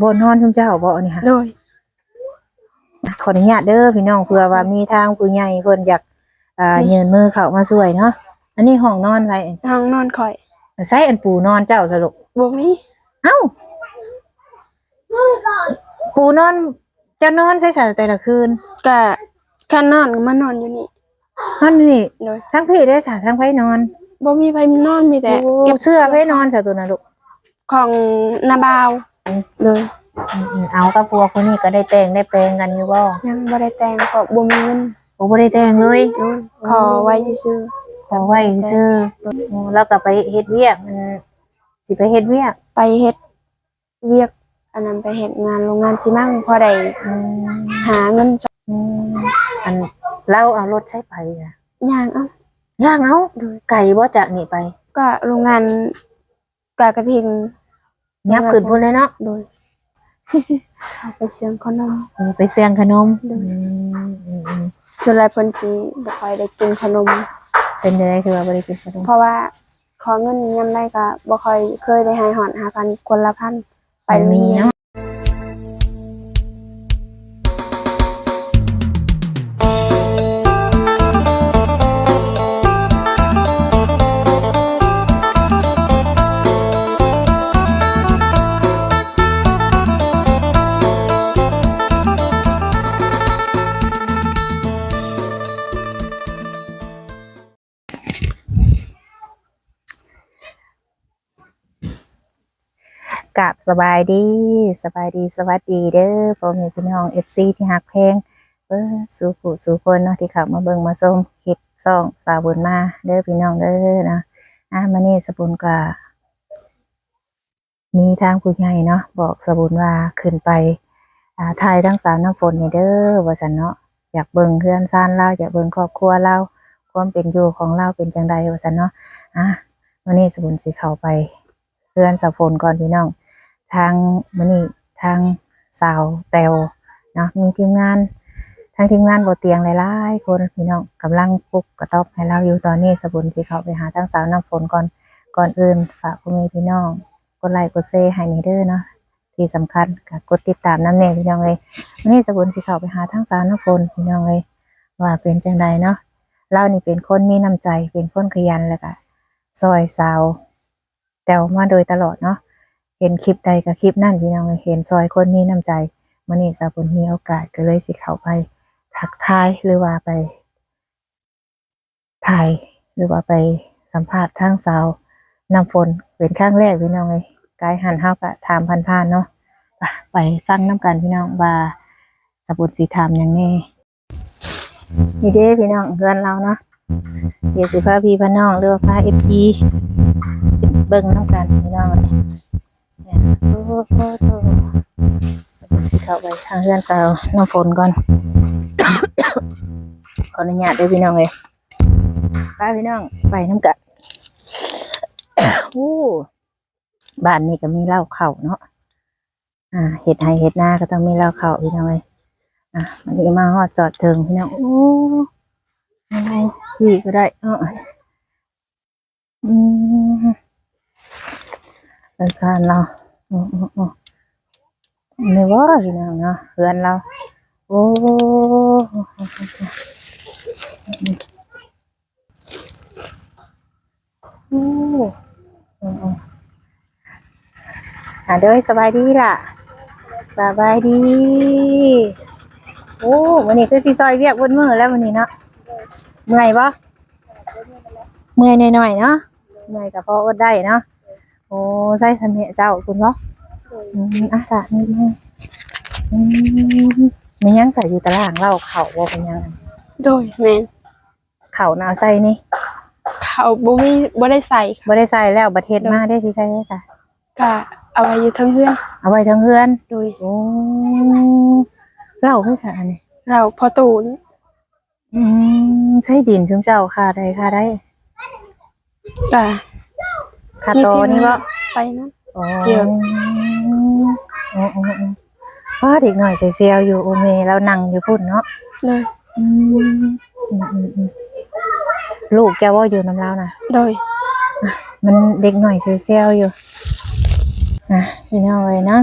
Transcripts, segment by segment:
บ่นอนชุมเจ้าบ่นี่ค่ะโดยขออนุญาตเด้อพี่น้องเผื่อว่ามีทางผู้ใหญ่เพิ่นอยากอ่ายืนมือเข้ามาช่วยเนาะอันนี้ห้องนอนไผห้องนอนข่อยใช้อันปูนอนเจ้าสรุปบ่มีเอ้าปูนอนจะนอนใช้สาแต่ละคืนก็คันนอนก็มานอนอยู่นี่นอนนี่โดยทั้งพี่ได้สาทั้งไผนอนบ่มีไผนอนมีแต่เก็บเสื้อไผนอนซะตัวน่ะลูกของนาบาว เลยอืมๆเอากับพวกคนนี้ก็ได้แต่งได้แปลงกันอยู่บ่ยังบ่ได้แต่งก็บ่มีเงินโอ้บ่ได้แต่งเลยโดยขอไว้ซื่อแต่ไว้ซื่ออืมแล้วก็ไปเฮ็ดเวียกมันสิไปเฮ็ดเวียกๆไปเฮ็ดเวียกอันนั้นไปเฮ็ดงานโรงงานสิมั่งพอได้อืมหาเงินจอืมอันเราเอารถใช้ไปอะย่างเอ้า ย่างเอาไก่บ่จากนี่ไป ก็โรงงานกากระทิง ยับขึ้นพุ่นเลยเนาะโดยเอาไปเสียงขนมเออไปเสียงขนมเด้ออืมอืมอืมส่วนหลายเพิ่นสิบ่ค่อยได้กินขนม เป็นจังไดคือว่าบ่ได้กินขนมเพราะว่าขอเงินยามใดก็บ่ค่อยเคยได้ให้หอนหากันคนละพันไปไปมีเนาะ กับสบายดีสบายดีสวัสดีเด้อพ่อแม่พี่น้อง FC ที่ฮักเพลงเออสู่ผู้สู่คนเนาะที่เขับมาเบิ่งมาชมคลิปซ่องสาวบุญมาเด้อพี่น้องเด้อนะอะมื้อนี้สบุญก็มีทางผู้ใหญ่เนาะบอกสบุญว่าขึ้นไปอ่าทายทั้งสาวน้ำฝนนี่เด้อว่าซั่นเนาะอยากเบิ่งเพื่อนซ่านเราอยากเบิ่งครอบครัวเราความเป็นอยู่ของเราเป็นจังใดว่าซั่นเนาะอะมื้อนี้สบุญสิเข้าไปเพื่อนสาวฝนก่อนพี่น้อง ทางมื้อนี้ทางสาวแตวเนาะมีทีมงานทางทีมงานบ่เตียงหลายๆคนพี่น้องกำลังปลุกกระต๊อบให้เราอยู่ตอนนี้สบุญสิเข้าไปหาทางสาวน้ำฝนก่อนก่อนอื่นฝากพ่อแม่พี่น้องกดไลค์กดแชร์ให้นี่เด้อเนาะที่สำคัญก็กดติดตามน้ำเน่พี่น้องเลยวันนี้สบุญสิเข้าไปหาทางสาวน้ำฝนพี่น้องเลยว่าเป็นจังใดเนาะเรานี่เป็นคนมีน้ำใจเป็นคนขยันแล้วก็ซอยสาวแตวมาโดยตลอดเนาะ เห็นคลิปใดกับคลิปนั่นพี่น้องเลยเห็นซอยคนมีน้ำใจวันนี้สาวฝนมีโอกาสก็เลยสิเข้าไปทักทายหรือว่าไปถ่ายหรือว่าไปสัมภาษณ์ทางสาวน้ำฝนเป็นครั้งแรกพี่น้องเลยกายหันเฮากะถามพันผ่านเนาะไปฟังน้ำกันพี่น้องว่าสบุญสีถามอย่างแนี้นี่เด้พี่น้องเพื่อนเราเนาะเดี๋ยวสิพาพี่พาน้องหรือว่าพาเอฟซีขึ้นเบิ่งน้ำกันพี่น้องเลย เนี่ยโอ้โหโอ้โหสบุญสิเข้าไปทางเพื่อนสาวน้ำฝนก่อน ขออนุญาตเด้วยพี่น้องเลยไปพี่น้อง ไปน้ำกันโอ้บ้านนี้ก็มีเหล้าเข่าเนาะอ่าเห็ดไฮเห็ดหน้าก็ต้องมีเหล้าเข่าพี่น้องเลยอะมันนี้มาฮอดจอดเทิงพี่น้องโอ้เอาพี่ก็ได้เนาะอืมเป็นซานเราโอ้โอ้โอ้ไม่ว่าพี่น้องเนาะเพื่อนเรา โอ้โอ้อืมๆอ่าเด้อสบายดีล่ะสบายดี โอ้วันนี้คือสิซอยเวียกบนมือแล้ววันนี้เนาะเมื่อยปะเมื่อยหน่อยๆเนาะเมื่อยกับพออดได้เนาะโอ้ใส่สำเนียงเจ้าคุณเนาะอืมอะละนี่นี่อืมมียังใส่อยู่ตารางเล่าเข่าว่าเป็นยังโดยแม่นเข่าหนาใส่นี่เขาบ่มีบ่ได้ใส่ค่ะบ่ได้ใส่แล้วบัดเทศมาได้สิใส่ได้จ้ะก็เอาไว้อยู่เทั้งเฮือนเอาไว้ทั้งเพื่อนโดยโอ้เล่าไม่ใช่อันนี้เราพอตูนอืมใช่ดินชุมเจ้าค่าได้ค่าได้ ก็ ค่าโตนี่บ่ไปนะโอ้เดี๋ยวโอ้โอ้โอ้ว่าเด็กหน่อยเซียวๆอยู่โอเมแล้วนั่งอยู่พุ่นเนาะโดยอืมอืมอืมอืมลูกเจ้าว่าอยู่น้ำเล้านะโดยมันเด็กหน่อยเซียวๆอยู่อะพี่น้องเลยนะ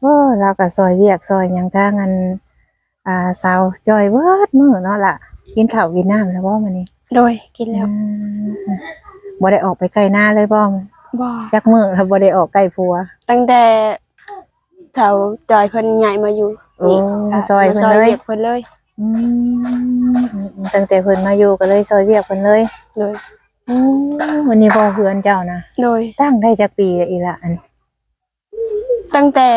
โอ้เราก็ซอยเวียกซอยหยังทางอันอ่าสาวจอยเบิดมื้อเนาะล่ะกินข้าวกินน้ำแล้วบ่มื้อนี้โดยกินแล้วอืม บ่ได้ออกไปไกลหน้าเลยบ่บ่จักมื้อแล้วบ่ได้ออกใกล้ผัว ตั้งแต่เจ้าจอยเพิ่นใหญ่มาอยู่โอ้นี่ก็ซอยเพิ่นมาเลยวีกเพิ่นเลยอืมตั้งแต่เพิ่นมาอยู่ก็เลยซอยเวียกเพิ่นเลยโดยอืมวันนี้บ่เพื่อนเจ้านะโดยตั้งได้จักปีแล้วอีละอันนี้ตั้งแต่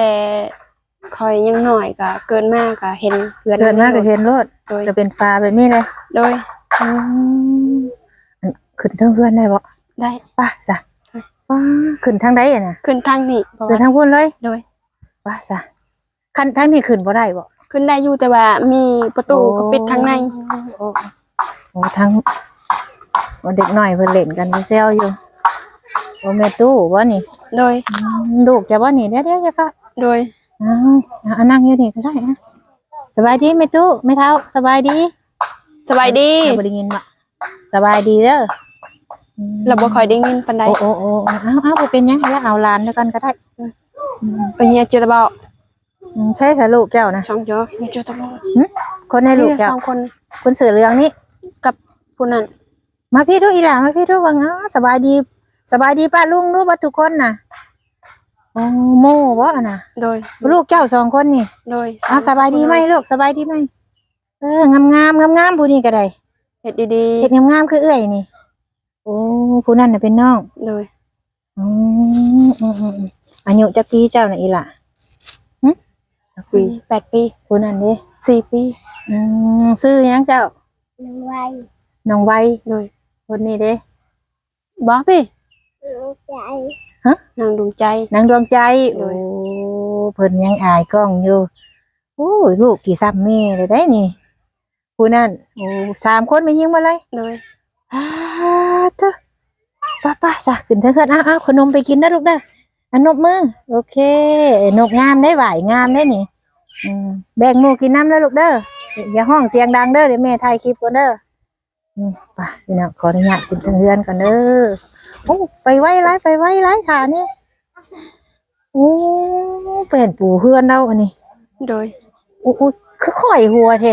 คอยยังหน่อยก็เกินมากก็เห็นเพื่อนเกิดมาก็เห็นรถโดยจะเป็นฟ้าแบบนี้เลยโดยอืมอันขึ้นเทิงเพื่อนได้บ่ ได้ป่ะจ้ะป้าขึ้นทางใดอะนะขึ้นทางนี้เพราะขึ้นว่าทางพุ่นเลยโดยป่ะจ้ะคันทางนี้ขึ้นบ่ได้บ่ขึ้นได้อยู่แต่ว่ามีประตูก็ปิดข้างใน โอ้โอ้ทางโอ้เด็กน้อยเพิ่นเล่นกันแซวๆอยู่โอ้แม่ตู้บ่นี่โดย อืมลูกจะบ่นี่เดี๋ยวเดี๋ยวจะฟ้าโดย อ้าวอะนั่งอยู่นี่ก็ได้อะสบายดีแม่ตู้แม่เท้าสบายดีสบายดีเราบ่ได้ยินบ่สบายดีเด้ออืม เราบ่ค่อยได้ยินปานใดโอ้โอ้โอ้เอาเอาบ่เป็นหยังแล้วเอาหลานด้วยกันก็ได้เฮียเจอตะเบาอืมใช่สะลูกเจ้านะช่องจอเฮียเจอตะเบาคนในลูกนี่เจ้าสองคนคนเสือเหลืองนี่กับผู้นั้นมาพี่ดูอีหล่ามาพี่ดูว่าอ้าสบายดี สบายดีป้าลุงรู้ว่าทุกคนน่ะโอ้โม่บ่อะน่ะ โดย ลูกเจ้าสองคนนี่ โดยอ้าสบายดีไหมลูกสบายดีไหมเอองามงามงามงามๆผู้นี้ก็ได้เฮ็ดดีเฮ็ดงามงามๆคือเอื้อยนี่ โอ้ผู้นั้นน่ะเป็นน้องๆโดยอืมอืมอืมอืมอายุจักปีเจ้าน่ะอีหล่ะหึจักปีแปดปีผู้นั้นเด้สี่ปีอืมซื้อหยังเจ้า น้องไวน้องไวโดยคนนี้เด้ บอกสิฮะนางดวงใจ นางดวงใจโดโอ้ยเพิ่นยังอายกล้องอยู่โอ้ยลูกกี่ซ้ำแม่เลยได้นี่ผู้นั้นโอ้สามคนไม่ยิงมาเลยโดย อ้าเถอะป้าป้าจ้ะขึ้นเถอะเถอะอ้าวอ้าวขนมไปกินนะลูกเด้ออันนบมือ โอเคนกงามได้หวายงามได้นี่อืมแบ่งหมูกินน้ำแล้วลูกเด้ออย่าห้องเสียงดังเด้อเดี๋ยวแม่ถ่ายคลิปก่อนเด้ออืมไป่ะพี่น้องขออนุญาตขึ้นทางเรือนก่อนเด้อโอ้ไปไว้ไรไปไว้ไรขานี่โอ้เป็นปูเพื่อนเราอันนี้โดยโอ้โอ้คือข่อยหัวเท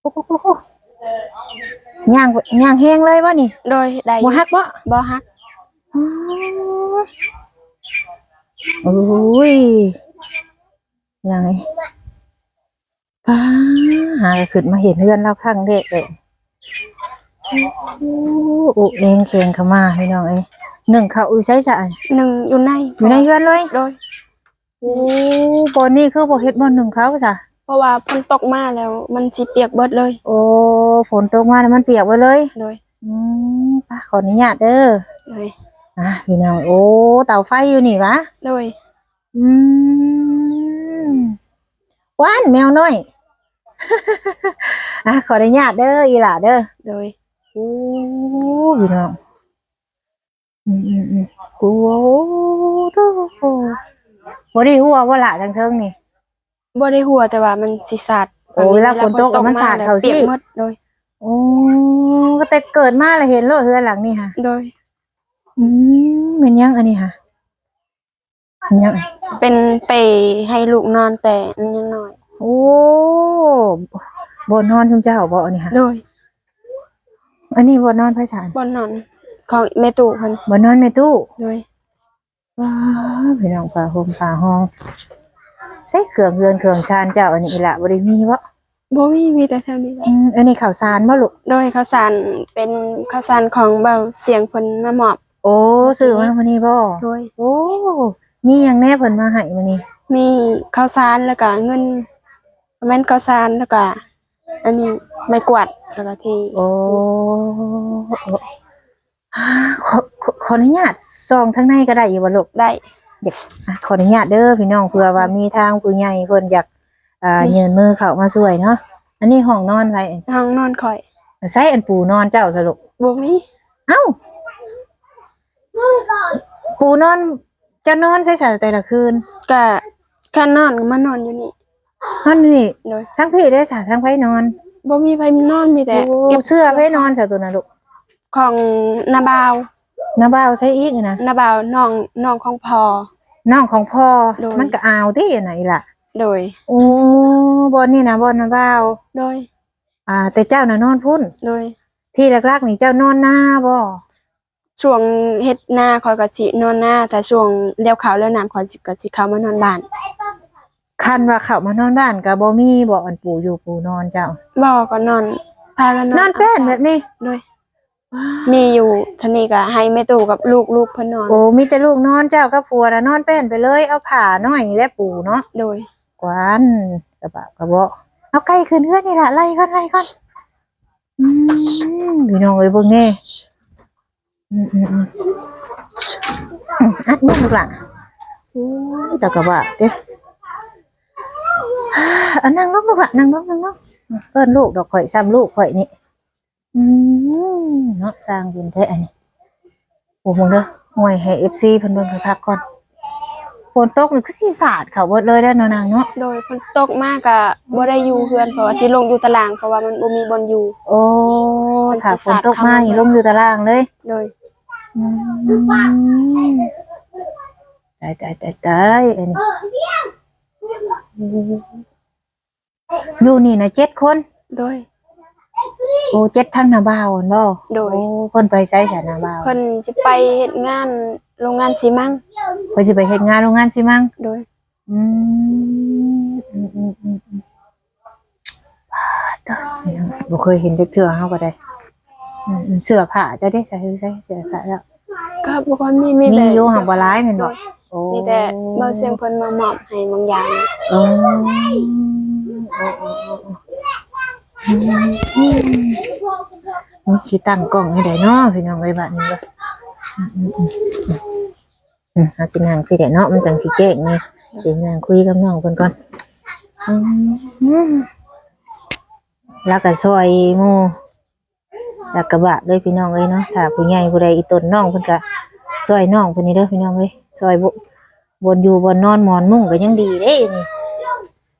โอ้โหโอ้โห ย่างย่างแห้งเลยวะนี่โดยได้อบ่ยู่ฮักบ่บ่ฮักอ๋อโอ้ยยังไงป้าหาขึ้นมาเห็นเพื่อนเราข้างเด็กเลยโอ้โอ้เองเคียงเข้ามาพี่น้องเอ้ยหนึ่งเขาอุ้ยใช้จ่ายหนึ่งอยู่ในอยู่ในเพื่อนเลยโดยโอ้บนนี่คือบ่เฮ็ดบนหนึ่งเขาจ้ะ เพราะว่าฝนตกมาแล้ว มันสิเปียกเบิดเลยโอ้ฝนตกมาแล้วมันเปียกไปเลยโดยอืมป้าขออนุญาตเด้อโดยอะพี่น้องโอ้เตาไฟอยู่นี่วะโดยอืมว้านแมวน้อย อะขออนุญาตเด้ออีหล่าเด้อโดยโอ้พี่น้องอืมอืมอืมโอ้โตบ่ได้หัวว่าละทั้งเทิงนี่ บ่ได้หัวแต่ว่ามันสิสาดโอ้เวลาฝนตกอะมันสาดเข้าสิ เปียกหมดโดย โอ้ก็แต่เกิดมาแล้วเห็นโลดเฮือนหลังนี่ค่ะ โดย อืมเป็นยังอันนี้ค่ะเป็นยังเป็นเปรย์ให้ลูกนอนแต่อันยังน้อย โอ้บ่นอนคุณเจ้าบ่อันนี้ค่ะ โดยอันนี้บ่นอนไผสารบ่นอนของแม่ตู่เพิ่นบ่นอนในตู้โดยว้าพี่น้องฝาห่มฝาห้อง ใส่เครื่องเรือนเครื่องชานเจ้าอันนี้อีหละบ่ได้มีบ่บ่มีมีแต่เท่านี้แหละอืมอันนี้ข้าวสารบ่ลูกโดยข้าวสารเป็นข้าวสารของเบาเสียงเพิ่นมามอบโอ้ซื้อมามื้อนี้บ่โดย โอ้มีหยังแน่เพิ่นมาให้มื้อนี้มีข้าวสารแล้วก็เงินแม่นข้าวสารแล้วก็อันนี้ไม้กวาดแล้วก็ที่โอ้อ่าขอขอขออนุญาตส่องทางในก็ได้อยู่บ่ลูกได้ Yes อะขออนุญาตเด้อพี่น้องเผื่อว่ามีทางผู้ใหญ่เพิ่นอยากอ่ายืนมือเข้ามาช่วยเนาะอันนี้ห้องนอนไว้ห้องนอนข่อยใส่อันปูนอนเจ้าสรุปบ่มีเอ้าปูนอนจะนอนใส่สาแต่ละคืนก็ก็นอนก็มานอนอยู่นี่นอนนี่โดยทั้งพี่ได้สาทั้งไผนอนบ่มีไผนอนมีแต่โอ้เก็บเสื้อไผนอนซะตัวน่ะลูกของนาบาว น้าบ่าวใส่อีกนะนาบาวน้องน้องของพ่อน้องของพ่อโดยมันก็อาวที่ไหนล่ะ โดยโอ้บอนนี่นะบอนนะบ่าวโดย อ่า แต่เจ้าน่ะนอนพุ่นโดย ที่แรกๆนี่เจ้านอนหน้าบ่ช่วงเฮ็ดหน้าคอยก็สินอนหน้าแต่ช่วงเลี้ยวเขาวแล้วน้ำคอยสิก็สิเข้ามานอนบ้านคันว่าเข้ามานอนบ้านก็บ่มีบ่อันปู่อยู่ปู่นอนเจ้าบ่ก็นอนพากันนอนนอนเป็นแบบนี้โดย มีอยู่ทางนี้ก็ให้แม่ตู่กับลูกลูกเพิ่นนอนโอ้มีแต่ลูกนอนเจ้ากับผัวน่ะนอนเป็นไปเลย เอาผ้าน้อยและปู่เนาะโดยกวานกระบะกระเบาะเอาไก่ขึ้นเฮือนนี่ล่ะไล่ก่อนไล่ก่อนอืมพี่น้องเอ้ยเบิ่งแน่อืมอืมอืมอืมอัดมือลูกหล่ะโอ้ยแต่กระบะเด้อันนั่งลงลูกหล่ะนั่งลงนั่งลงเอิ้นลูกดอกข่อยซ้ำลูกข่อยนี่ อืมเนาะสร้างเป็นแท้อันนี้โอ้โหเด้อห่วยให้ FC เพิ่นเบิ่งคักๆก่อนฝนตกนี่คือสิสาดเขาเบิดเลยเด้อเนาะนางเนาะโดยเพิ่นตกมากก็บ่ได้อยู่เฮือนเพราะว่าสิลงอยู่ตารางเพราะว่ามันบ่มีบอลอยู่ โอ้มันถ้าสิฝนสาดตกมาเข้ามานี่ลงอยู่ตารางเลยโดยอืมตายตายตายตายอันนี้อยู่นี่นะเจ็ดคน โดย โอ้เจ็ดทั้งนาบ่าวอันบ่โดย โอ้เพิ่นไปไสสานาบ่าวเพิ่นสิไปเฮ็ดงานโรงงานซีมังเพิ่นสิไปเฮ็ดงานโรงงานสิมั้งโดย อืมอืมอืมอืมอืมอ่าตายบ่เคยเห็นจักเทื่อเฮาก็ได้อืมอืมเสื้อผ้าจะได้ใส่ใส่เสื้อผ้าแล้ว ก็บ่ค่อยมีมีมีแต่อยู่หักบ่หลายแม่นบ่ โอ้มีแต่เบาเสียงเพิ่นมามอบให้บางอย่างโอ้โอ้ โอ้โอ้โอ้อือตั้งกล้องให้ได้เนาะพี่น้องเอ้ยบัดนี้เด้ออืมอืมอืมอืมอืมหาสินั่งสิได้เนาะมันจังสิแจ้งนี่สินั่งคุยกับน้องเพิ่นก่อนอืมแล้วก็ซอยหมู่จากกระบะเลยพี่น้องเอ้ยเนาะถ้าผู้ใหญ่ผู้ใดอีตนน้องเพิ่นก็ซอยน้องเพิ่นนี่เด้อพี่น้องเอ้ยซอยบบนอยู่บนนอนหมอนมุ้งก็ยังดีเด้นี่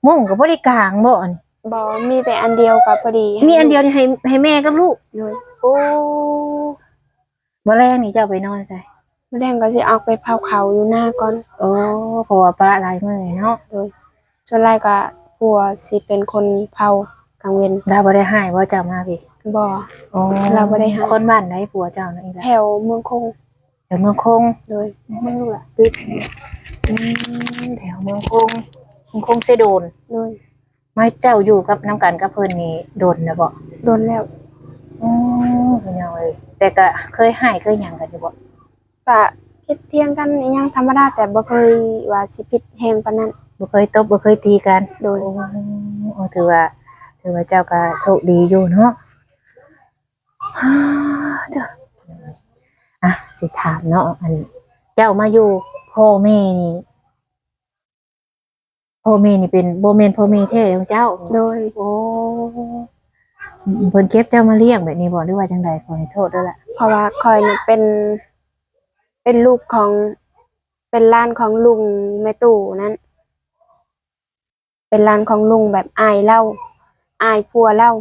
มุ้งก็บ่ได้กางบ่อัน บ่มีแต่อันเดียวก็พอดีมีอันเดียวนี่ให้ให้แม่กับลูกโดยโอ้บ่แรงนี่เจ้าไปนอนใส่มื้อแรงก็สิออกไปเผาเขาอยู่หน้าก่อน โอ้เพราะว่าป้าหลายมื้อเนาะส่วนหลายก็ผัวสิเป็นคนเผากลางเว้นดาบ่ได้ให้ว่าเจ้ามาพี่บ่โอ้เราบ่ได้ให้คนบ้านไหนผัวเจ้านั่นอีกแถแล้ววเมืองคงแถวเมืองคงโดยเมืองลูกล่ะปิดอืมแถวเมืองคงเมืองคงเสโดนโดย ไม่เจ้าอยู่กับน้ำกันกับเพิ่นนี่โดนนะบ่โดนแล้วอ๋อพี่น้องเอ้ยแต่ก็เคยให้เคยหยังกันอยู่บ่ก็ผิดเที่ยงกันอีหยังธรรมดาแต่บ่เคยว่าสิผิดแฮงปานนั้น บ่เคยตบบ่เคยตีกันโดยโอ้ถือว่า ถือว่าเจ้าก็โชคดีอยู่เนาะฮ่าเด้ออะสิถามเนาะอันเจ้ามาอยู่พ่อแม่นี่ พ่อแม่นี่เป็นบ่แม่นพ่อแม่แท้ของเจ้า โดย โอ้เพิ่นเก็บเจ้ามาเลี้ยงแบบนี้บ่หรือว่าจังใดขอให้โทษด้วยล่ะเพราะว่าคอยนี่เป็น เป็นลูกของเป็นหล้านของลุงแม่ตู่นั้น เป็นหล้านของลุงแบบอายเล่าอายพัวเล่า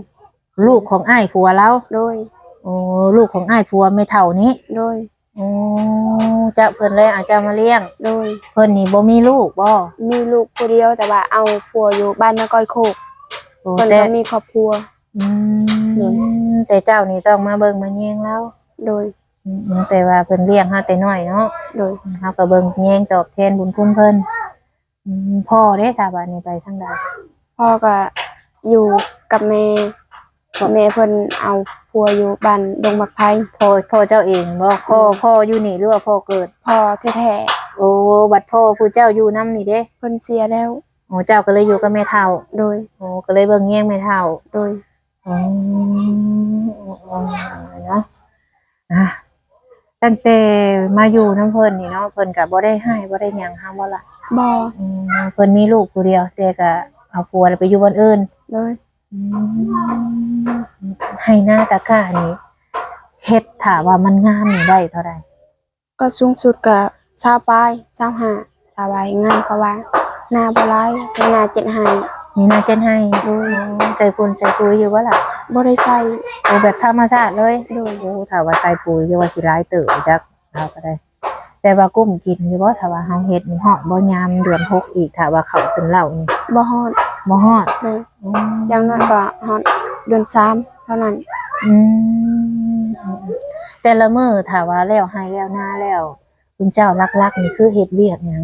ลูกของอ้ายผัวเราโดย โอ้ลูกของอ้ายผัวไม่เท่านี้ โดย โอ้ เจ้าเพิ่นเลยเอาเจ้ามาเลี้ยง โดย เพิ่นนี่บ่มีลูกบ่มีลูกผู้เดียวแต่ว่าเอาผัวอยู่บ้านนาก้อยโคกโอ้เพิ่นแต่ก็มีครอบครัว อืมแต่เจ้านี่ต้องมาเบิ่งมาแยงแล้วโดย อืมแต่ว่าเพิ่นเลี้ยงเฮาแต่น้อยเนาะโดย เฮาก็เบิ่งแยงตอบแทนบุญคุณเพิ่นอืมพ่อเด้สาบานนี่ไปทางใดพ่อก็อยู่กับแม่ แม่เพิ่นเอาผัวอยู่บ้านดงบักไพพ่อพ่อเจ้าเองบ่พ่อพ่ออยู่นี่หรือว่าพ่อเกิด พ่อแท้โอ้บัดพ่อผู้เจ้าอยู่นํนี่เด้ๆเพิ่นเสียแล้ว โอ้เจ้าก็เลยอยู่กับแม่เฒ่าโดยโอ้ก็เลยเบิ่งแยงแม่เฒ่า โดยอ๋ออ๋อเนาะอะตั้งแต่มาอยู่น้ำเพิ่นนี่เนาะเพิ่นก็บ่ได้ให้บ่ได้หยังห้ามบ่ล่ะบ่อืมเพิ่นมีลูกผู้เดียวแต่ก็เอาผัวไปอยู่บนอื่นโดยอืม ให้หน้าตะกร้านี่เฮ็ดถ้าว่ามันงามนี่ได้เท่าใดก็สูงสุดก็20ปลาย25ถ้าว่าให้งานเพราะว่าหน้าบ่หลายหน้าเจ็ดให้มีหน้าเจนให้โอ้ใส่ปุ๋ยใส่ปุ๋ยอยู่บ่ล่ะบ่ได้ใส่โอ้แบบธรรมชาติเลยโดยโอ้ถ้าว่าใส่ปุ๋ยจะว่าสิร้ายเติบจักเอาก็ได้แแต่ว่ากุ้มกินอยู่บ่ถ้าว่าเฮาเฮ็ดนี่ฮอดบ่ยามเดือนหกอีกถ้าว่าเขาเป็นเหล้านี่บ่ฮอด บ่ฮอดเลยอืมอย่างน้อยก็ฮอดเดือนสามเท่านั้น อืมแต่ละมื้อถ้าว่าแล้วให้แล้วหน้าแล้วคุณเจ้ารักๆนี่คือเฮ็ดเวียกหยัง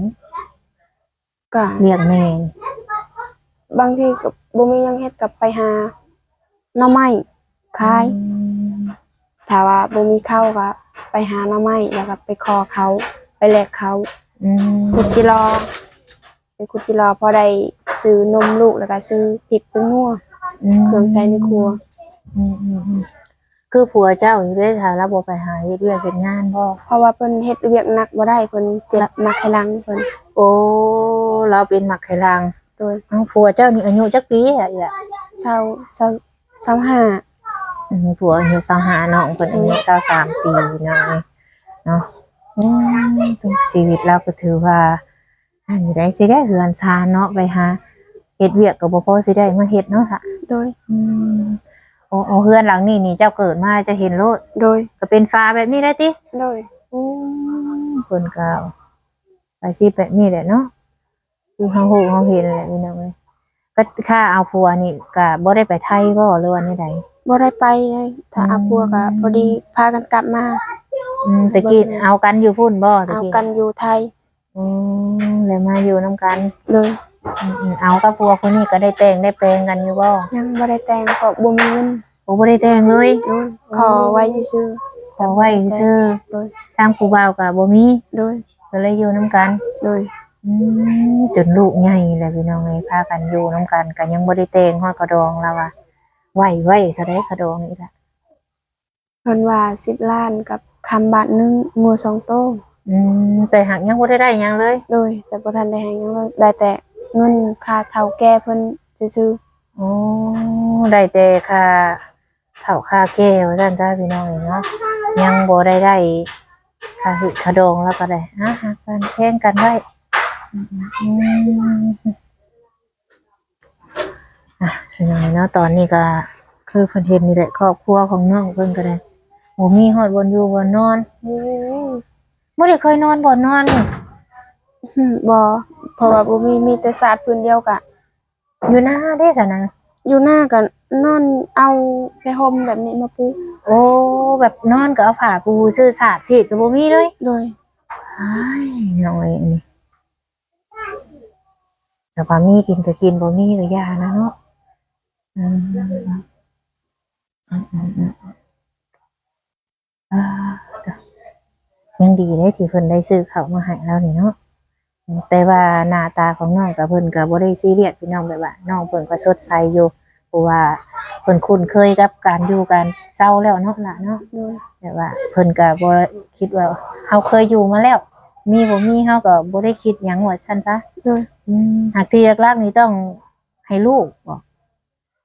ก็เลี้ยงแม่นี่บางทีก็บ่มีหยังเฮ็ดก็ไปหาหน่อไม้ขายอืมถ้าว่าบ่มีข้าวก็ไปหาหน่อไม้แล้วก็ไปคอเขา ไปแลกเขาอืม ขุดจิรอ ไปขุดจิรอพอได้ซื้อนมลูกแล้วก็ซื้อพริกเป็นนัวเครื่องใช้ในครัวอืมอืมอืมคือผัวเจ้าอยู่ได้ถ้าเราบ่ไปหาเฮ็ดเวียกเฮ็ดงานบ่เพราะว่าเพิ่นเฮ็ดเวียกหนักบ่ได้เพิ่นเจ็บมักให้หลังเพิ่นโอ้เราเป็นหมักไขลังโดยเอ้าผัวเจ้านี่อายุจักปีอะอีล่ะเช้าเช้าเช้าห้าอืมผัวอายุ25น้องเพิ่นอายุ23ปีเนาะเนาะอืมตัวชีวิตเราก็ถือว่า อันอยู่ได้สิได้เฮือนชานเนาะไปหาเฮ็ดเวียกก็บ่พอสิได้มาเฮ็ดเนาะล่ะโดย อืมโอ้โอ้เฮือนหลังนี้นี่เจ้าเกิดมาจะเห็นโลดโดย ก็เป็นฟ้าแบบนี้ได้ติโดยอืมเพิ่นก็ไปสิแบบนี้แหละเนาะคือเฮาฮู้เฮาเห็นแหละพี่น้องเอ้ยก็ค่าเอาผัวนี่ก็บ่ได้ไปไทยบ่หรือว่าใด บ่ได้ไปเลยถ้าเอาพัวก็พอดีพากันกลับมาๆอืมตะกี้เอากันอยู่พุ่นบ่ตะเอากี้กันอยู่ไทย อืมแล้วมาอยู่นํกันเลยอืมๆเอากับผัวคนนี้ก็ได้แต่งได้แปลงกันอยู่บ่ยังบ่ได้แต่งก็บ่มีเงินโอ้บ่ได้แต่งเลยโดยขอไว้ซื่อแต่ไว้ซื่อๆโดยทางผู้บ่าวก็บ่มีโดยก็เลยอยู่นํกัน โดยอืมจนลูกใหญ่แล้วพี่น้องเอ้ยพากันอยู่นํกันก็ยังบ่ได้แต่งฮอดกระดองแล้วว่าไหวไว้เท่าใดกระดองนี่ล่ะเพิ่นว่า10ล้านกับคำบาทหนึงงัวสองโตว อืมแต่หากยังบ่ได้ได้หยังเลย โดยแต่บ่ทันได้ให้หยังเลยได้แต่เงินค่าเฒ่าแก่เพิ่นซื่อโอ้ได้แต่ค่าเฒ่าค่าแก้วซั่นจ้าพี่น้องเอ้ยเนาะยังบ่ได้ได้ค่าหึค่าดองแล้วก็ได้อะหักกันแพงกันไว้อืมอืมอะพี่น้องเอ้ยเนาะตอนนี้ก็คือเพิ่นเห็นนี่แหละครอบครัวของน้องเพิ่นก็ได้บ่มีฮอดบ่อนอยู่บ่อนนอนๆอือ บ่ได้เคยนอนบ่อนนอนนี่หืมบ่เพราะว่าบ่มีมีแต่ศาสตร์พื้นเดียวกะ อยู่หน้าเด้ซะนะอยู่หน้ากันนอนเอาไปห่มแบบนี้มาปูโอ้แบบนอนก็เอาผ้าปูซื้อสาดสิก็บ่มีเลยโดยอ้ายน้อยอันนี้แต่ว่ามีกินก็กินบ่มีก็ยานะเนาะอืมอืมอืมอืมอ่าเด้อ ยังดีได้ที่เพิ่นได้ซื้อข้าวมาให้เรานี่เนาะแต่ว่าหน้าตาของน้องกับเพิ่นก็บ่ได้ซีเรียสพี่น้องแบบว่าน้องเพิ่นก็สดใสอยู่เพราะว่าเพิ่นคุ้นเคยกับการอยู่การเศร้าแล้วเนาะล่ะเนาะโดยแบบว่าเพิ่นก็บ่คิดว่าเฮาเคยอยู่มาแล้ว มีบ่มีเฮาก็บ่ได้คิดหยังว่าซั่นซะโดยอืมหากที่หลักๆนี่ต้องให้ลูกบ่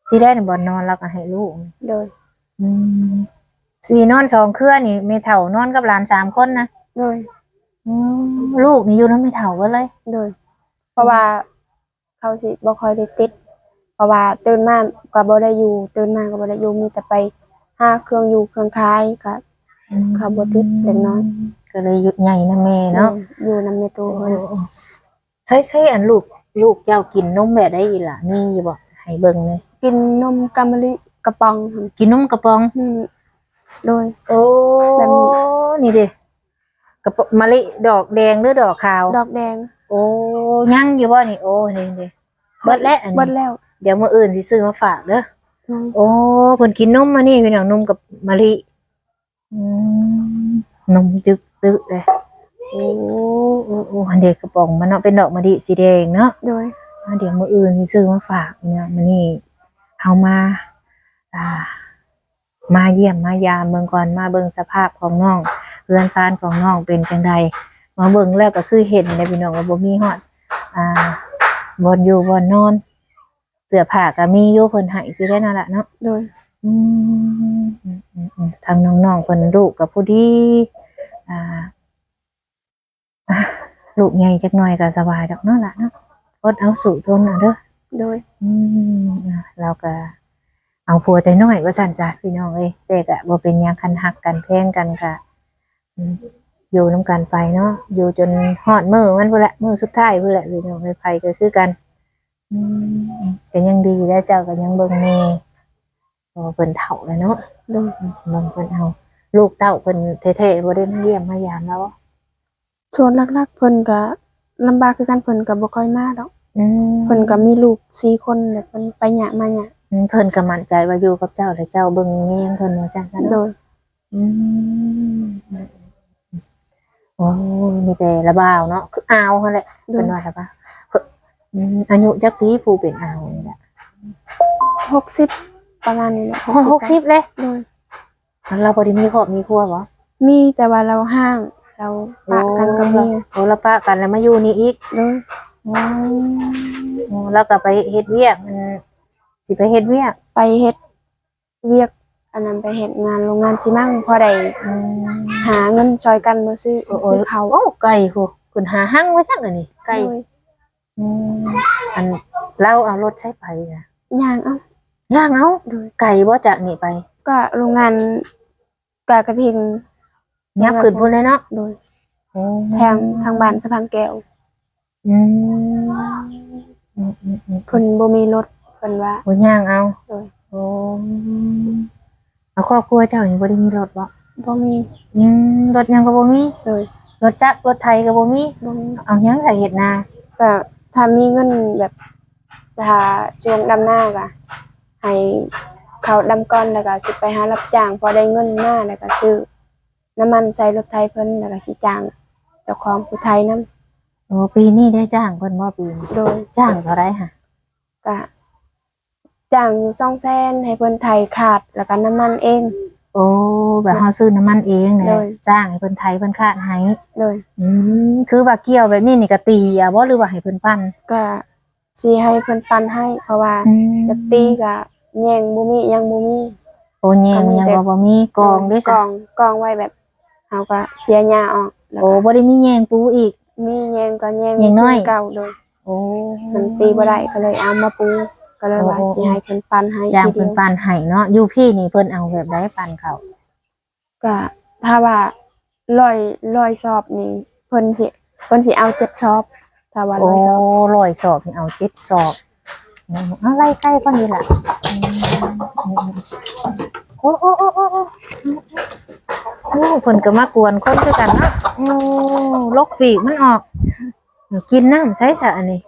สิได้บ่นอนแล้วก็ให้ลูกโดยอืม สินอนสองเครือนี่แม่เฒ่านอนกับหลานสามคนนะโดยอืมลูกนี่อยู่นำแม่เฒ่าเบิดเลย โดย เพราะว่าเขาสิบ่ค่อยได้ติด เพราะว่าตื่นมาก็บ่ได้อยู่ ตื่นมาก็บ่ได้อยู่มีแต่ไปหาเครื่องอยู่เครื่องขายก็เขาบ่ติดเล็กน้อย ก็เลยอยู่ใหญ่นะแม่เนาะอยู่นำในตู้เพิ่นใช่ใช่อันลูกลูกเจ้ากินนมแบบได้อีหล่ะมีอยู่บ่ให้เบิ่งเลยกินนมกำมะลิกระป๋องหั่นกินนมกระป๋องนี่นี่ โดย โอ้แบบนี้ นี่ดิกระปมะลิดอกแดงหรือดอกขาว ดอกแดงโอ้ยังอยู่บ่นี่โอ้นี่ดิเบิดแล้วอันเบิดนี้แล้วเดี๋ยวมื้ออื่นสิซื้อมาฝากเด้อโดยโอ้เพิ่นกินนมมานี่พี่น้องนมกับมะลิอืมนมจึกตึกเลยโอ้โอ้โอ้อันเด็กกระป๋องมันเนาะเป็นดอกมะลิสีแดงเนาะ โดย อ่าเดี๋ยวมื้ออื่นสิซื้อมาฝากเนี่ยมันนี่เอามา อ่า มาเยี่ยมมายามเมืองก่อนมาเบิ่งสภาพของน้องเรือนซานของน้องเป็นจังใดมาเบิ่งแล้วก็คือเห็นในพี่น้องว่าบ่มีฮอดอ่าบอนอยู่บอนนอน เสื้อผ้าก็มีอยู่เพิ่นให้สิได้นั่นแหละเนาะโดยอืมอืมอืมอืมทางน้องๆเพิ่นลูกกับผู้ดีอ่าอะลูกใหญ่จักหน่อยก็สบายดอกเนาะล่ะเนาะอดเอาสู่ทนเอาเด้อโดย อืมอะเราก็ เอาผัวแต่น้อยว่าสั่นจ้ะพี่น้องเอ้ยแต่ก็บ่เป็นหยังคันหักกันแพงกันก็อืมอยู่นํกันไปเนาะอยู่จนฮอดมื้อมันพุ่นแหละมื้อสุดท้ายพุ่นแหละพี่น้องไผก็คือกันอืมก็ยังดีแล้วเจ้าก็ยังเบิ่งแม่พอเพิ่นเฒ่าแล้วเนาะโดยเบิ่งเพิ่นเอา ลูกเต้าเพิ่นเท่ๆบ่ได้มาเยี่ยมมายามแล้วส่วนหลักๆเพิ่นก็ลำบากคือกันเพิ่นก็บ่ค่อยมาดอกอืมเพิ่นก็มีลูกสี่คนแล้วเพิ่นไปหยะมาหยะอืม เพิ่นก็มั่นใจว่าอยู่กับเจ้าแล้วเจ้าเบิ่งแยงเพิ่นว่าจังซั่นโดเนาะยอืมโอ้มีแต่ระบ่าวเนาะคืออาวหั่นแหละโดเป็ยนว่าระบ่าวเพิ่นอืมอายุจักปีผู้เป็นอาวนี่แหละ60ประมาณนี้แหละฮอด60เลยโดยเราบ่ได้มีครอบมีครัวบ่มีแต่ว่าเราห่างเราปะกันกับเมียโอ้เราปะกันแล้วมาอยู่นี่อีก โดยอืมแล้วก็ไปเฮ็ดเวียกมัน สิไปเฮ็ดเวียกไปเฮ็ดเวียก อันนั้นไปเฮ็ดงานโรงงานซิมั่งพอได้อืมหาเงินช่วยกันมาซื้อโอ้โหซื้อเขาวโอ้ไก่โหคุณหาหั่งไว้จักอันนี้ไก่โดยอืมอันเราเอารถใช้ไปอะย่างเอ้า ย่างเอาโดย ไก่บ่จากนี่ไปก็โรงงานกากระทิงยับขึ้นพุ่นเลยเนาะโดยโอ้ทางทางบ้านสะพานแก้วอืมอืมอืมอืม เพิ่นบ่มีรถเพิ่นว่า บ่ย่างเอาโดย โอ้เอาครอบครัวเจ้านี่บ่ได้มีรถบ่บ่มีอืมรถหยังก็บ่มีโดยรถจักรรถไทยก็บ่มีบ่มีเอาหยังใส่เฮ็ดนาก็ถ้ามีเงินแบบถ้าช่วงดำหน้าก็ให้เขาดำก้อนแล้วก็สิไปหารับจ้าง พอได้เงินมาแล้วก็ซื้อน้ำมันใส่รถไทยเพิ่นแล้วก็สิจ้างเจ้าของผู้ไทยนํโอ้ปีนี้ได้จ้างเพิ่นบ่ปีนี้โดยจ้างเท่าไรฮะก็ จ้างอยู่ซ่องแซนให้เพิ่นไทยขาดแล้วก็น้ำมันเอง โอ้แบบเฮาซื้อน้ำมันเองเนี่โดยยจ้างให้เพิ่นไทยเพิ่นคาดให้โดยอืมคือว่าเกี่ยวแบบนี้นี่ก็ตีอะบ่หรือว่าให้เพิ่นปั้นก็สิให้เพิ่นปันให้ เพราะว่าจะตีก็แย่งบ่มียังบ่มี โอ้แยงมันยังบ่บ่มีกองเด้กซะองกองไว้แบบเฮาก็เสียหญ้าออกแล้วโอ้ก็บ่ได้มีแยงปูอีก มีแย่งก็แย่งแย่งน้อย เก่าโดยโอ้มันตีบ่ได้ก็เลยเอามาปู ก็เลยว่าโอ้โอ้สิให้เพิ่นปันให้จ้างทีเดีเพิ่ยนวปั้นให้เนาะอยู่พี่นี่เพิ่นเอาแบบใดปั้นเขาก็ถ้าว่าร้อยร้อยสอบนี่เพิ่นสิเพิ่นสิเอาเจ็ดสอบถ้าว่าโอ้ร้อยสอบร้อยสอบนี่เอา7สอบอืมเอาไล่ใกล้ก่อนนี่ล่ะอืมโอ้โอ้โอ้โอ้โอ้โอ้เพิ่นก็มากวนคนคือกันเนาะโอ้ลกปีกมันออกเดี๋ยวกินน้ำใส่ซะอันนี้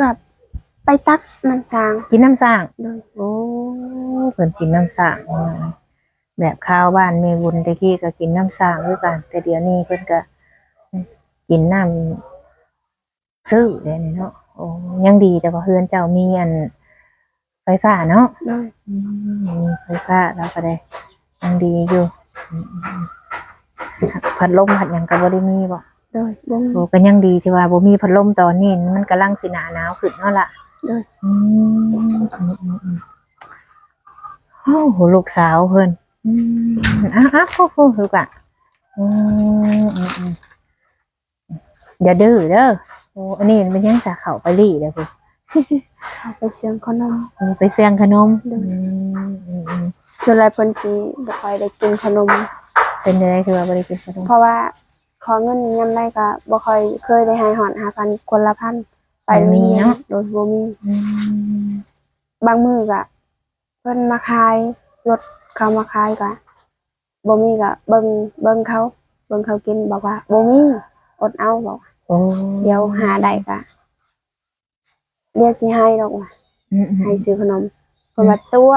กับ ไปตักน้ำสางกินน้ำสร้าง โดยโอ้เพิ่นกินน้ำสร้างแบบข้าวบ้านเมบุญตะกี้ก็กินน้ำสร้างด้วยกัน แต่เดี๋ยวนี้เพิ่นก็กินน้ำซื้อเดี๋ยวนี้เนาะโอ้ยังดีแต่ว่าเฮือนเจ้ามีอันไฟฟ้าเนาะโดยอืมมีไฟฟ้าแล้วก็ได้ยังดีอยู่อืมอืมพัดลมพัดหยังก็บ่ได้มีบ่ โดยบ่มีโอ้ก็ยังดีที่ว่าบ่มีพัดลมตอนนี้มันกำลังสิหนาหนาวขึ้นเนาะล่ะ โดย อืมอืมอืมอืมโอ้โหลูกสาวเพิ่นอืมอะอะโอ้โหลูกอะอืมอืมอืมอย่าดื้อเด้อโอ้อันนี้มันยังสาเขาไปรีเด้อพุ่นเอาไปเสียงขนมเออไปเสี่ยงขนมเด้อือมอืมอืมส่วนหลายเพิ่นสิบ่ค่อยได้กินขนม เป็นยังไงคือว่าบ่ได้กินขนมเพราะว่าขอเงินยามใดก็บ่ค่อยเคยได้ให้หอน5,000คนละพัน ไปโรงรียโดยบ่มีอืมบางมื้อก็เพิ่นมาขายรถเขามาขายก็บ่มีก็เบิ่งเบิ่งเขาเบิ่งเขากินบอกว่าบ่มีอดเอาบอกว่าโอ้เดี๋ยวหาได้ก็เดี๋ยวสิให้ดอกว่าอืมอืมให้ซื้อขนมเพราะว่าตัว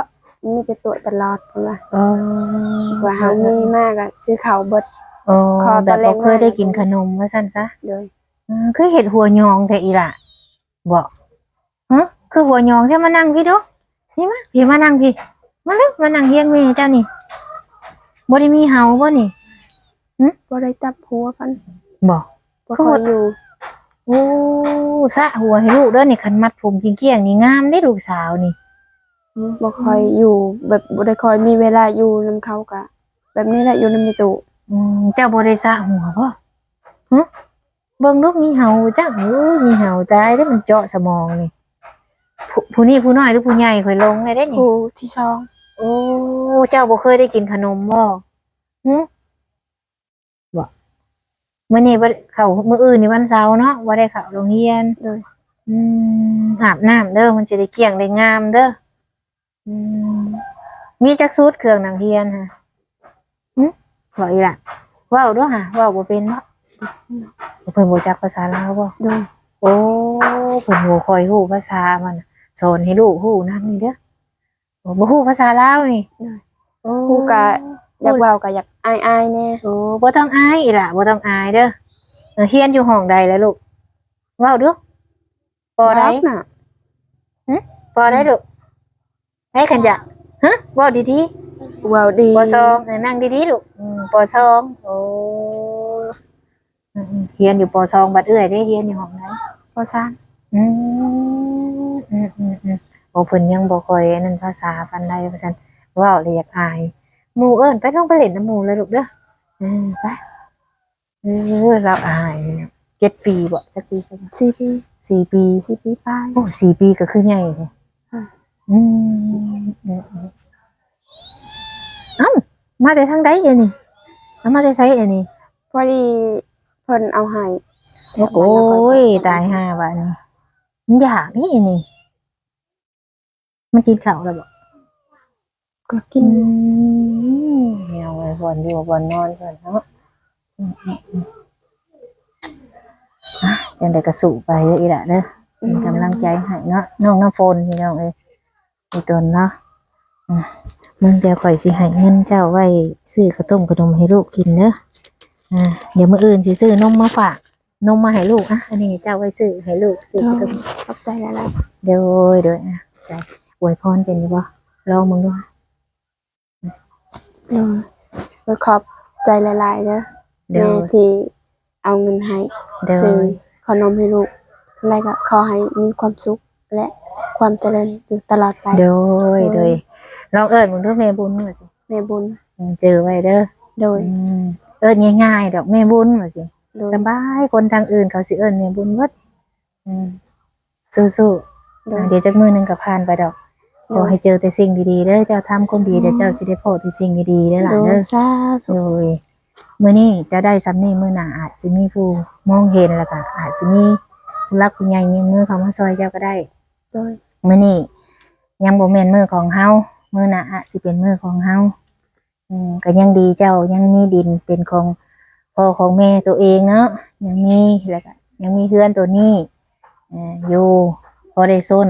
มีแต่ตัวตลอดเพราะว่าโอ้ว่าเฮามีมากอะซื้อข้าวเบิด โอ้ขอแบตบอนแรบ่กเคยได้มากินขนมว่าซั่นซะโดยอ่าคือเห็ดหัวยองแท้อีล่ะ บอกฮะคือหัวยองแท้มานั่งพี่ดูพี่มาพี่มานั่งพี่ มาเร็วมานั่งเฮียงแม่เจ้านี่บ่ได้มีเฮาบ่นี่บ่ได้จับหัวเพันบอกบ่เขาค่หอมยดอยู่โอ้สะหัวให้ลูกเด้อนี่คันมัดผมเกี้ยงๆนี่งามเด้ลูกสาวนี่บ่ค่อยอยู่แบบบ่ได้ค่อยมีเวลาอยู่นํเขาก็แบบนี้แหละอยู่นำมิตุอืมเจ้าบ่ได้สะหัวบ่ฮะ เบิ่งลูกมีเฮาจังเอ้ยมีเฮาตายเด้อมันเจาะสมองนี่ผู้ผู้นี้ผู้น้อยหรือผู้ใหญ่ค่อยลงเลยเด้นี่ ผู้ที่ชองโอ้เจ้าบ่เคยได้กินขนมบ่หึบ่มื้อนี้บ่ได้เข้ามื้ออื่นนี่วันเสาร์เนาะบ่ได้เข้าโรงเรียนโดยอืมอาบน้ำเด้อมันสิได้เกลี้ยงได้งามเด้ออืมมีจักสูตรเครื่องหนังเฮียนฮะหึบอกอีหล่ะเว้าด้วยฮะเว้าบ่เป็นเนาะ เพิ่นบ่จักภาษาลาวบ่โดยโอ้เพิ่นบ่ค่อยฮู้ภาษามันสอนให้ลูกฮู้นำนี่เด้อโอ้บ่ฮู้ภาษาลาวนี่โอ้ครูก็อยากเว้าก็อยากอายๆแน่โอ้บ่ต้องอายอีหล่ะบ่ต้องอายเด้อเออเฮียนอยู่ห้องใดแล้วลูกเว้าดูปอใดรักน่ะปอได้ลูกให้ขันจะฮะบอกดีเว้าดีๆปอสองเออนั่งดีๆลูกอืมปอสองโอ้อืมๆ เฮียนอยู่ปอสองบัดเอื้อยได้เฮียนอยู่ห้องไหนพอซานอืมอืมอืมอืมโอ้เพิ่นยังบ่ค่อยอันนั่นภาษาปานใดว่าซั่นเว้าเลยอยากอายหมู่เอิ้นไปลงไปเล่นน้ำหมู่เลยลูกเด้ออืมไปเออเราอายเจ็ดปีบ่จักปีจักปีสี่ปีสี่ปีสี่ปีป้ายโอ้สี่ปีก็คือใหญ่เลยค่ะอืมอืมอืมเอ้ามาแต่ทางใดเอ็นี่เอามาแต่ไสเอ็นี่พอดี เพิ่นเอาให้โอ้ยตายห่าบาดนี้มันอยากนี่เอ็นี่มันกินข้าวแล้วบ่ก็กินเหี่ยวไว้บ่อนอยู่บ่อนนอนเพิ่นเนาะอืมอืมอืมอะจังได๋ก็สู้ไปเด้ออีหล่ะเด้อเป็นกำลังใจให้เนาะน้องน้ำฝนพี่น้องเอ้ยอีตนเนาะอืมมึงเดี๋ยวข่อยสิให้เงินเจ้าไว้ซื้อข้าวต้มขนมให้ลูกกินเด้อ อ่าเดี๋ยวมื้ออื่นสิซื้อนมมาฝากนมมาให้ลูกอะอันนี้เจ้าไว้ซื้อให้ลูกซื้อขนมขอบใจหลายเดี๋ยวเดี๋ยวอะใจอวยพรเป็นอยู่บ่ลองมึงดูๆโดยโดยขอบใจหลายๆเด้อเดี๋ยว แม่ที่เอาเงินให้เดี๋ยวซื้อขนมให้ลูกอะไรก็ขอให้มีความสุขและความเจริญอยู่ตลอดไปเดี๋ยวเดี๋ยวลองเอิ้นมึงดูแม่บุญว่าสิแม่บุญอืมเจอไว้เด้อ โดย อืม เอิ้นง่ายๆดอกแม่บุญว่าสิโดยสบายคนทางอื่นเขาสิเอิ้นแม่บุญเบิดอืมสู้ๆโดยอ่าเดี๋ยวจักมือหนึงก็ผ่านไปดอกขอให้เจอแต่สิ่งดีๆเด้อเจ้าทำคนดีเดี๋ยวเจ้าสิได้พบแต่สิ่งดีๆเด้อล่ะโดเด้ยอสาธุ โดยมื้อนี้จะได้สำนี้มื้อหน้าอาจสิมีผู้มองเห็นแล้วก็อาจสิมีผู้รักผู้ใหญ่ยิงมือเขามาซอยเจ้าก็ได้โดย มื้อนี้ยังบ่แม่นมือของเฮามื้อหน้าอาจสิเป็นมือของเฮาอื มก็ยังดีเจ้ายังมีดินเป็นของพ่อของแม่ตัวเองเนาะยังมีแล้วก็ยังมีเฮือนตัวนี้เอ่ออยู่พอได้ส้น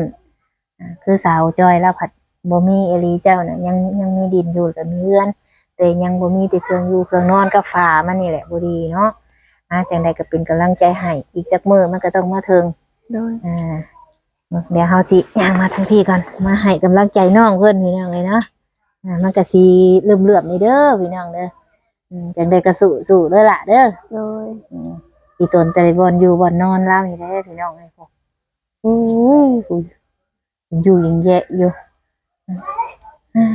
อ่าคือสาวจอยแล้วผัดบ่มีเอหลีเจ้าน่ะยังยังมีดินอยู่ก็มีเฮือน แต่ยังบ่มีแต่เครื่องอยู่เครื่องนอนกับฝามันนี่แหละบ่ดีเนาะอ่าจังใดก็เป็นกำลังใจให้อีกจักมื้อมันก็ต้องมาถึงโดยอ่าเดี๋ยวเฮาสิย่างมาทั้งพี่ก่อนมาให้กำลังใจน้องเพิ่นพี่น้องเลยเนาะ อ่ามันก็สิเลื่อมๆนี่เด้อพี่น้องเด้ออืมจังใดก็สู้สู้เด้อล่ะเด้อโดยอืมอีตนแต่ละบอนอยู่บอนนอนล่างนี่แหละพี่น้องเอ้ยพวกอุ้ยอุ้ยอยู่ยังแยะอยู่อ่า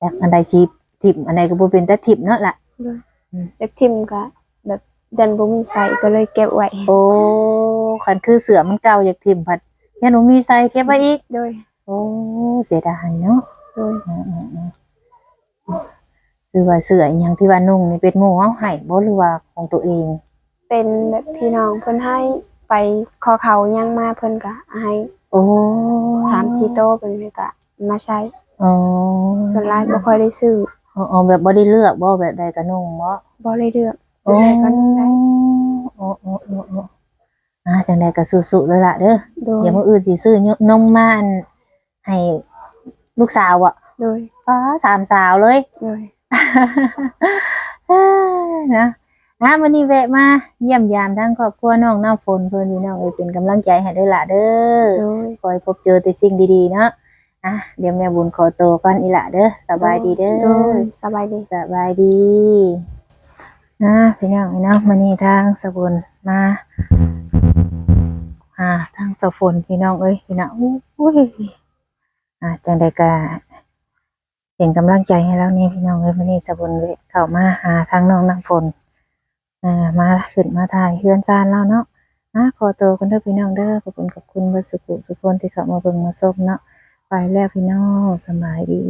จากอันใดชีทิมอันใดก็บ่เป็นแต่ทิมเนาะล่ะเด็กทิมก็แบบดันบ่มีใส่ก็เลยเก็บไว้โอ้คันคือเสือมันเก่าอยากทิมผัดยันหนูมีใส่เก็บไว้อีก โดย โอ้ เสียดายเนาะ โดยอืมอืมอืมคือว่าเสืออหย่างที่ว่านุ่งนี่เป็นหมู่เฮาให้บ่หรือว่าของตัวเอง เป็นแบบพี่น้องเพิ่นให้ไปขอเขายังมาเพิ่นก็ให้โอ้สามทีโตเพิ่นก็มาใช้อ๋อส่วนหลายบ่ค่อยได้ซื้ออ๋ออ๋อแบบบ่ได้เลือกบ่แบบใดก็นุ่งบ่บ่ได้เลือกโอ้เป็นไงก็นุ่งได้โอ้โอ้โอ้โอ้อ่าจังใดก็สู้ๆเลยล่ะเด้อโดย เดี๋ยวมื้ออื่นสิซื้อนมมาอันให้ ลูกสาวอะโดยอ๋อสามสาวเลยโดยนะนะวันนี้แวะมาเยี่ยมยามทั้งครอบครัวน้องน้ำฝนเพื่อนพี่น้องเอ้ยเป็นกำลังใจให้เด้อล่ะเด้อโดยคอยพบเจอแต่สิ่งดีๆเนาะอะเดี๋ยวแม่บุญขอตัวก่อนอีหละเด้อสบายดีเด้โดอยสบายดีสบายดีนะพี่น้องพี่น้องมานี่ทางสะบุญมาอ่าทางสะฝนพี่น้องเอ้ยพี่น้องอุ้ย อ่าจังใดกะเป็นกำลังใจให้เราเนี่ยพี่น้องเอ้ยมานี่สบุญเวะเข้ามาหาทางน้องน้ำฝนอ่ามาขึ้นมาถ่ายเฮือนจานเราเนาะอะขอตัวกันเด้อพี่น้องเด้อขอบคุณขอบคุณบรสุขุสุขคนที่เข้ามาเบิ่งมาชมเนาะไปแล้วพี่น้องสบายดี